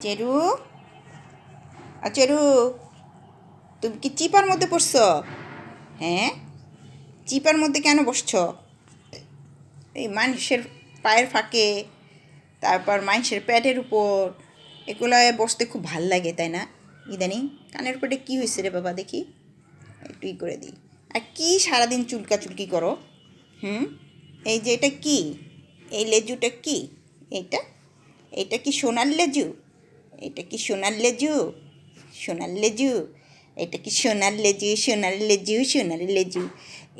চেরু? আর চেরু, তুমি কি চিপার মধ্যে পড়ছ? হ্যাঁ? চিপার মধ্যে কেন বসছ? এই মানুষের পায়ের ফাঁকে, তারপর মানুষের পেটের উপর এগুলো বসতে খুব ভালো লাগে, তাই না? ইদানিং কানের পেটে কী হয়েছে রে বাবা, দেখি। একটু ই করে দিই। আর কি সারাদিন চুলকা চুলকি করো? হুম? এই যে এটা কী? এই লেজুটা কি? এইটা? এটা কি সোনার লেজু? এটা কি সোনার লেজু? সোনার লেজু? এটা কি সোনার লেজু? সোনার লেজু সোনার লেজু।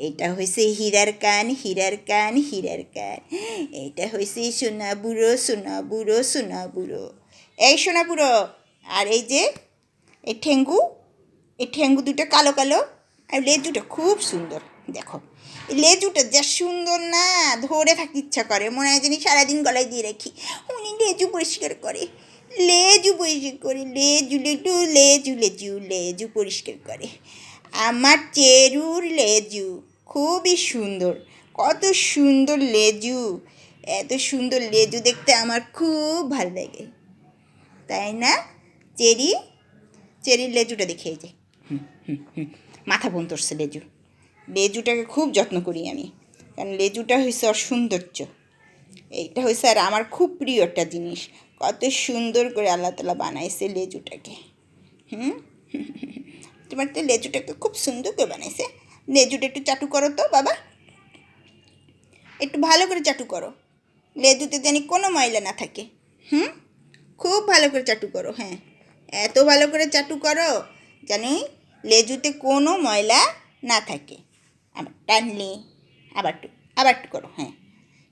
এটা হয়েছে হীরার কান হীরার কান হীরার কান। এটা হয়েছে সোনা বুড়ো সোনা বুড়ো সোনা বুড়ো। এই সোনা বুড়ো, আর এই যে, এই ঠেঙ্গু এই ঠেঙ্গু দুটো কালো কালো, আর লেজুটা খুব সুন্দর, দেখো। লেজুটা যা সুন্দর না, ধরে থাকতে ইচ্ছা করে, মনে হয় জানি সারাদিন গলায় দিয়ে রাখি। উনি লেজু পরিষ্কার করে। লেজু পরিষ্কার করে লেজু লেটু লেজু লেজু লেজু পরিষ্কার করে। আমার চেরুর লেজু খুবই সুন্দর কত সুন্দর লেজু এত সুন্দর লেজু দেখতে আমার খুব ভালো লাগে। তাই না? চেরি চেরির লেজুটা দেখে এই যে। হুম, হুম, হুম। মাথা বোন ধরছে লেজু। লেজুটাকে খুব যত্ন করি আমি কারণ লেজুটা হয়েছে ওর সৌন্দর্য এইটা হয়েছে আর আমার খুব প্রিয় একটা জিনিস। কত সুন্দর করে আল্লাহ তালা বানাইছে লেজুটাকে। হুম? তোমার তো লেজুটাকে খুব সুন্দর করে বানাইছে। লেজুটা একটু চাটু করো তো, বাবা। একটু ভালো করে চাটু করো। লেজুতে জানি কোনো ময়লা না থাকে। হুম? খুব ভালো করে চাটু করো হ্যাঁ। এত ভালো করে চাটু করো জানি লেজুতে কোনো ময়লা না থাকে। আবার টানলি আবার একটু আবার একটু করো হ্যাঁ।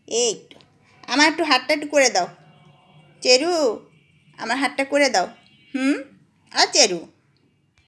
এই একটু। আমার একটু হাতটা একটু করে দাও। চেরু আমার হাতটা করে দাও। হুম? আর চেরু।